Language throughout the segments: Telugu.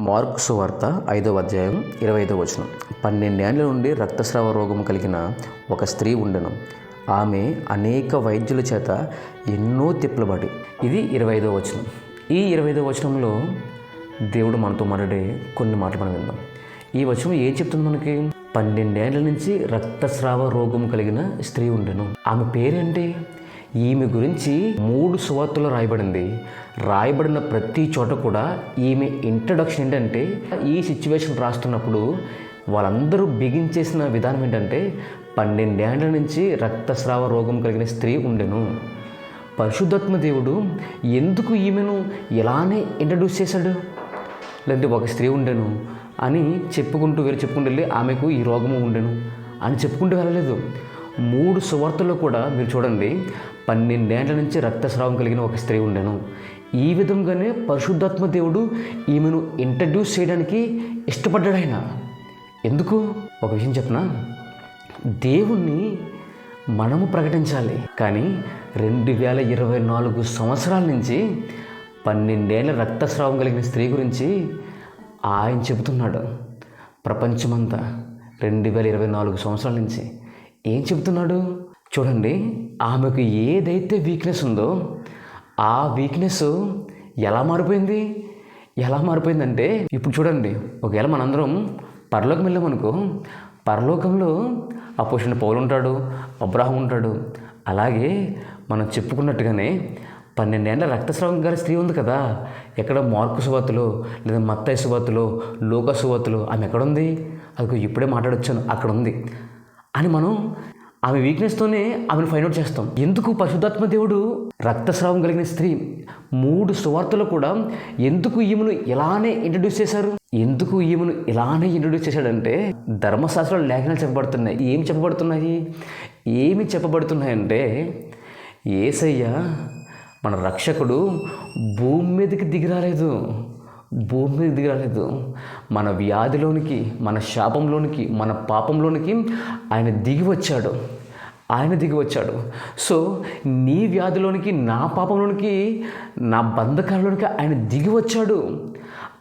మార్క్ సువార్త ఐదవ అధ్యాయం ఇరవై ఐదవ వచనం పన్నెండేండ్ల నుండి రక్తస్రావ రోగం కలిగిన ఒక స్త్రీ ఉండెను. ఆమె అనేక వైద్యుల చేత ఎన్నో తిప్పలబడి ఇది ఇరవై ఐదవ వచనం. ఈ ఇరవై ఐదవ వచనంలో దేవుడు మనతో మాట్లాడే కొన్ని మాటలు మనం విందాం. ఈ వచనం ఏం చెప్తుంది మనకి? పన్నెండేళ్ళ నుంచి రక్తస్రావ రోగం కలిగిన స్త్రీ ఉండెను. ఆమె పేరేంటి? ఈమె గురించి మూడు సువార్తలు రాయబడింది. రాయబడిన ప్రతి చోట కూడా ఈమె ఇంట్రడక్షన్ ఏంటంటే ఈ సిచ్యువేషన్ రాస్తున్నప్పుడు వాళ్ళందరూ బిగించేసిన విధానం ఏంటంటే పన్నెండేండ్ల నుంచి రక్తస్రావ రోగం కలిగిన స్త్రీ ఉండెను. పరిశుద్ధాత్మ దేవుడు ఎందుకు ఈమెను ఇలానే ఇంట్రడ్యూస్ చేశాడు? లేదంటే ఒక స్త్రీ ఉండెను అని చెప్పుకుంటూ వేరే చెప్పుకుంటూ వెళ్ళి ఆమెకు ఈ రోగము ఉండెను అని చెప్పుకుంటూ వెళ్ళలేదు. మూడు సువార్తల్లో కూడా మీరు చూడండి పన్నెండేండ్ల నుంచి రక్తస్రావం కలిగిన ఒక స్త్రీ ఉండేను. ఈ విధంగానే పరిశుద్ధాత్మ దేవుడు ఈమెను ఇంట్రడ్యూస్ చేయడానికి ఇష్టపడ్డాడు ఆయన ఎందుకు? ఒక విషయం చెప్పనా దేవుణ్ణి మనము ప్రకటించాలి. కానీ రెండు వేల ఇరవై నాలుగు సంవత్సరాల నుంచి పన్నెండేళ్ళ రక్తస్రావం కలిగిన స్త్రీ గురించి ఆయన చెబుతున్నాడు. ప్రపంచమంతా రెండు వేల ఇరవై నాలుగు సంవత్సరాల నుంచి. ఏం చెబుతున్నాడు? చూడండి ఆమెకు ఏదైతే వీక్నెస్ ఉందో ఆ వీక్నెస్ ఎలా మారిపోయింది? ఎలా మారిపోయిందంటే ఇప్పుడు చూడండి ఒకవేళ మనందరం పరలోకం వెళ్ళామనుకో పరలోకంలో అపోషణ పౌలు ఉంటాడు అబ్రాహం ఉంటాడు. అలాగే మనం చెప్పుకున్నట్టుగానే పన్నెండేళ్ళ రక్తస్రావం గారి స్త్రీ ఉంది కదా. ఎక్కడ మార్కు సువార్తలో లేదా మత్తాయి సువార్తలో లోక సువార్తలో ఆమె ఎక్కడుంది అది ఇప్పుడే మాట్లాడొచ్చాను అక్కడ ఉంది. అని మనం ఆమె వీక్నెస్తోనే ఆమెను ఫైండ్ అవుట్ చేస్తాం. ఎందుకు పరిశుద్ధాత్మ దేవుడు రక్తస్రావం కలిగిన స్త్రీ మూడు సువార్తలు కూడా ఎందుకు ఈమెను ఇలానే ఇంట్రడ్యూస్ చేశారు? ఎందుకు ఈమెను ఇలానే ఇంట్రడ్యూస్ చేశాడంటే ధర్మశాస్త్రాలు లేఖనాలు చెప్పబడుతున్నాయి. ఏమి చెప్పబడుతున్నాయి? ఏమి చెప్పబడుతున్నాయంటే ఏసయ్య మన రక్షకుడు భూమి మీదకి దిగిరాలేదు భూమి మీద దిగలేదు మన వ్యాధిలోనికి మన శాపంలోనికి మన పాపంలోనికి ఆయన దిగి వచ్చాడు. ఆయన దిగి వచ్చాడు. సో నీ వ్యాధిలోనికి నా పాపంలోనికి నా బంధకాలలోనికి ఆయన దిగి వచ్చాడు.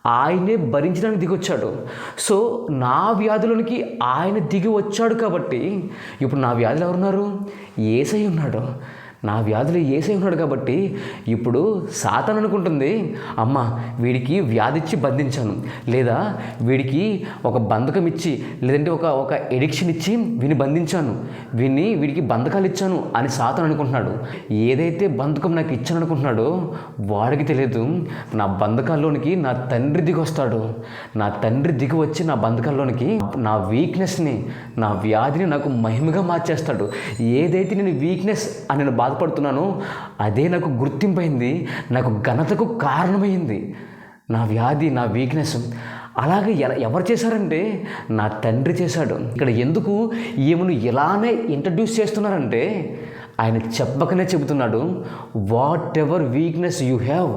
ఆయనే భరించడానికి దిగొచ్చాడు సో నా వ్యాధిలోనికి ఆయన దిగి వచ్చాడు కాబట్టి ఇప్పుడు నా వ్యాధులు ఎవరున్నారు? ఏసై ఉన్నాడు. నా వ్యాధులు ఏసై ఉన్నాడు కాబట్టి ఇప్పుడు సాతన్ అనుకుంటుంది. అమ్మ వీడికి వ్యాధి ఇచ్చి బంధించాను. లేదా వీడికి ఒక బంధకం ఇచ్చి లేదంటే ఒక ఒక ఎడిక్షన్ ఇచ్చి వీని బంధించాను. వీడిని వీడికి బంధకాలు ఇచ్చాను అని సాతన్ అనుకుంటున్నాడు. ఏదైతే బంధకం నాకు ఇచ్చాను అనుకుంటున్నాడో వాడికి తెలియదు. నా బంధకాల్లోనికి నా తండ్రి దిగి వస్తాడు నా తండ్రి దిగి వచ్చి నా బంధకాల్లోనికి నా వీక్నెస్ని నా వ్యాధిని నాకు మహిమగా మార్చేస్తాడు. ఏదైతే నేను వీక్నెస్ అని నేను బాధపడుతున్నానో. అదే నాకు గుర్తింపైంది. నాకు ఘనతకు కారణమైంది. నా వ్యాధి నా వీక్నెస్ అలాగే ఎలా ఎవరు చేశారంటే నా తండ్రి చేశాడు. ఇక్కడ ఎందుకు ఈమెను ఇలానే ఇంట్రడ్యూస్ చేస్తున్నారంటే ఆయన చెప్పకనే చెబుతున్నాడు. Whatever weakness you have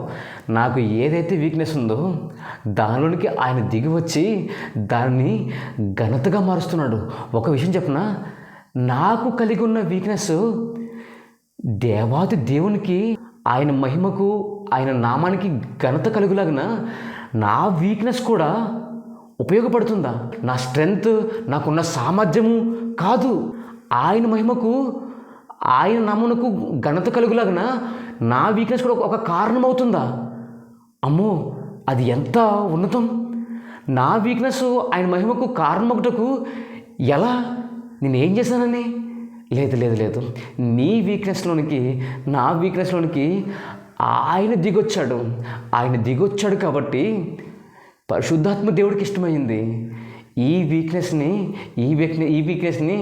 నాకు ఏదైతే వీక్నెస్ ఉందో దానిలోనికి ఆయన దిగి వచ్చి దాన్ని ఘనతగా మారుస్తున్నాడు. ఒక విషయం చెప్పిన? నాకు కలిగి ఉన్న వీక్నెస్ దేవాది దేవునికి ఆయన మహిమకు ఆయన నామానికి ఘనత కలుగులాగిన నా వీక్నెస్ కూడా ఉపయోగపడుతుందా? నా స్ట్రెంగ్త్ నాకున్న సామర్థ్యము కాదు. ఆయన మహిమకు ఆయన నామనకు ఘనత కలుగులాగిన నా వీక్నెస్ కూడా ఒక కారణం అవుతుందా అమ్మో అది ఎంత ఉన్నతం! నా వీక్నెస్ ఆయన మహిమకు కారణమొకటకు ఎలా? నేను ఏం చేశానని? లేదు లేదు లేదు. నీ వీక్నెస్లోనికి నా వీక్నెస్లోనికి ఆయన దిగొచ్చాడు. ఆయన దిగొచ్చాడు కాబట్టి పరిశుద్ధాత్మ దేవుడికి ఇష్టమైంది. ఈ వీక్నెస్ని ఈ వీక్నెస్ ఈ వీక్నెస్ని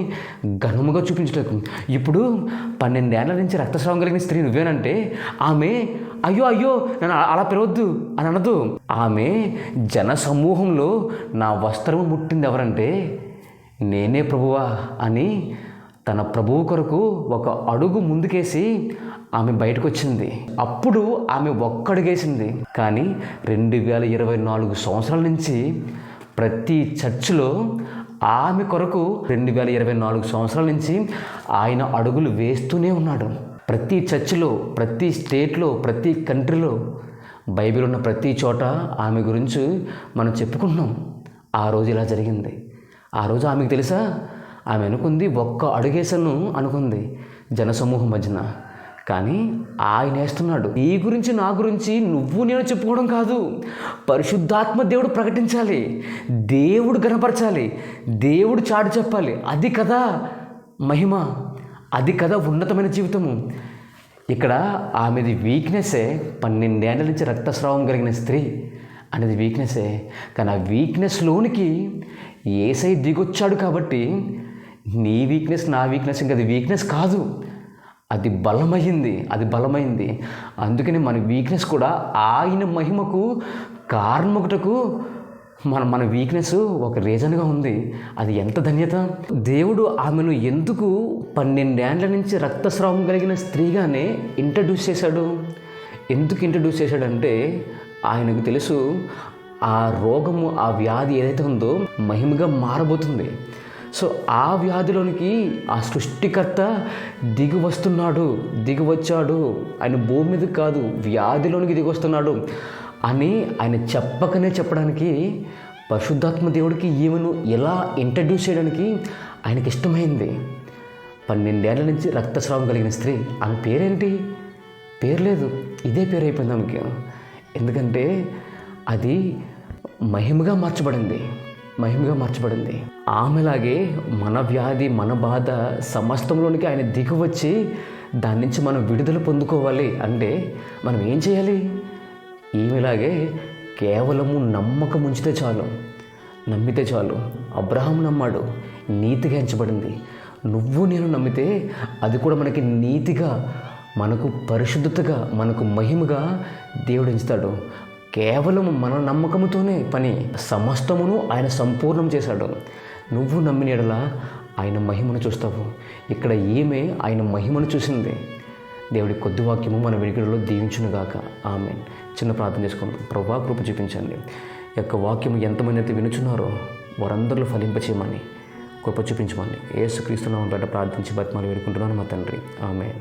ఘనముగా చూపించటకు. ఇప్పుడు పన్నెండేళ్ళ నుంచి రక్తస్రావం కలిగిన స్త్రీ నువ్వేనంటే ఆమె అయ్యో అయ్యో నన్ను అలా పిలవద్దు అని అనదు. ఆమె జన సమూహంలో నా వస్త్రము ముట్టింది ఎవరంటే నేనే ప్రభువా అని తన ప్రభువు కొరకు ఒక అడుగు ముందుకేసి ఆమె బయటకు వచ్చింది అప్పుడు ఆమె ఒక్కడుగేసింది. కానీ రెండు వేల ఇరవై నాలుగు సంవత్సరాల నుంచి ప్రతి చర్చిలో ఆమె కొరకు రెండు వేల ఇరవై నాలుగు సంవత్సరాల నుంచి ఆయన అడుగులు వేస్తూనే ఉన్నాడు. ప్రతి చర్చిలో ప్రతి స్టేట్లో ప్రతి కంట్రీలో బైబిల్ ఉన్న ప్రతి చోట ఆమె గురించి మనం చెప్పుకుంటున్నాం. ఆ రోజు ఇలా జరిగింది. ఆ రోజు ఆమెకు తెలుసా? ఆమె అనుకుంది ఒక్క అడుగేసను అనుకుంది జనసమూహం మధ్యన. కానీ ఆయన వేస్తున్నాడు నీ గురించి నా గురించి నువ్వు నేను చెప్పుకోవడం కాదు. పరిశుద్ధాత్మ దేవుడు ప్రకటించాలి. దేవుడు గనపరచాలి దేవుడు చాటు చెప్పాలి. అది కదా మహిమ. అది కదా ఉన్నతమైన జీవితము. ఇక్కడ ఆమెది వీక్నెస్సే పన్నెండేళ్ళ నుంచి రక్తస్రావం కలిగిన స్త్రీ అనేది వీక్నెస్సే కానీ ఆ వీక్నెస్లోనికి ఏసై దిగొచ్చాడు కాబట్టి నీ వీక్నెస్ నా వీక్నెస్ ఇంకా అది వీక్నెస్ కాదు. అది బలమైంది అది బలమైంది. అందుకని మన వీక్నెస్ కూడా ఆయన మహిమకు కారణమొకటకు మన మన వీక్నెస్ ఒక రీజన్గా ఉంది. అది ఎంత ధన్యత? దేవుడు ఆమెను ఎందుకు పన్నెండేండ్ల నుంచి రక్తస్రావం కలిగిన స్త్రీగానే ఇంట్రడ్యూస్ చేశాడు? ఎందుకు ఇంట్రడ్యూస్ చేశాడంటే ఆయనకు తెలుసు ఆ రోగము ఆ వ్యాధి ఏదైతే ఉందో మహిమగా మారబోతుంది. సో ఆ వ్యాధిలోనికి ఆ సృష్టికర్త దిగి వస్తున్నాడు దిగి వచ్చాడు ఆయన భూమి మీద కాదు వ్యాధిలోనికి దిగి వస్తున్నాడు అని ఆయన చెప్పకనే చెప్పడానికి పరిశుద్ధాత్మ దేవుడికి ఈమెను ఎలా ఇంట్రడ్యూస్ చేయడానికి ఆయనకి ఇష్టమైంది. పన్నెండేళ్ళ నుంచి రక్తస్రావం కలిగిన స్త్రీ ఆమె పేరేంటి? పేరు లేదు. ఇదే పేరు అయిపోయింది ఆమెకి. ఎందుకంటే అది మహిమగా మార్చబడింది. మహిమగా మార్చబడింది. ఆమెలాగే మన వ్యాధి మన బాధ సమస్తంలోనికి ఆయన దిగువచ్చి దాని నుంచి మనం విడుదల పొందుకోవాలి. అంటే మనం ఏం చేయాలి? ఈమెలాగే కేవలము నమ్మకం ఉంచితే చాలు. నమ్మితే చాలు. అబ్రహం నమ్మాడు. నీతిగా ఎంచబడింది. నువ్వు నేను నమ్మితే అది కూడా మనకి నీతిగా మనకు పరిశుద్ధతగా మనకు మహిమగా దేవుడు ఎంచుతాడు. కేవలం మన నమ్మకముతోనే పని. సమస్తమును ఆయన సంపూర్ణం చేశాడు. నువ్వు నమ్మిన యెడల ఆయన మహిమను చూస్తావు. ఇక్కడ ఈమె ఆయన మహిమను చూసింది. దేవుడి కొద్ది వాక్యము మన వెనుకలో దీవించునుగాక. ఆమె చిన్న ప్రార్థన చేసుకుందాం. ప్రభా కృప చూపించండి. యొక్క వాక్యం ఎంతమంది అయితే వినుచున్నారో వారందరిలో ఫలింపచేయమని కృప చూపించమని ఏసుక్రీస్తునామం బయట ప్రార్థించి బతిమాలు వేడుకుంటున్నాను మా తండ్రి. ఆమె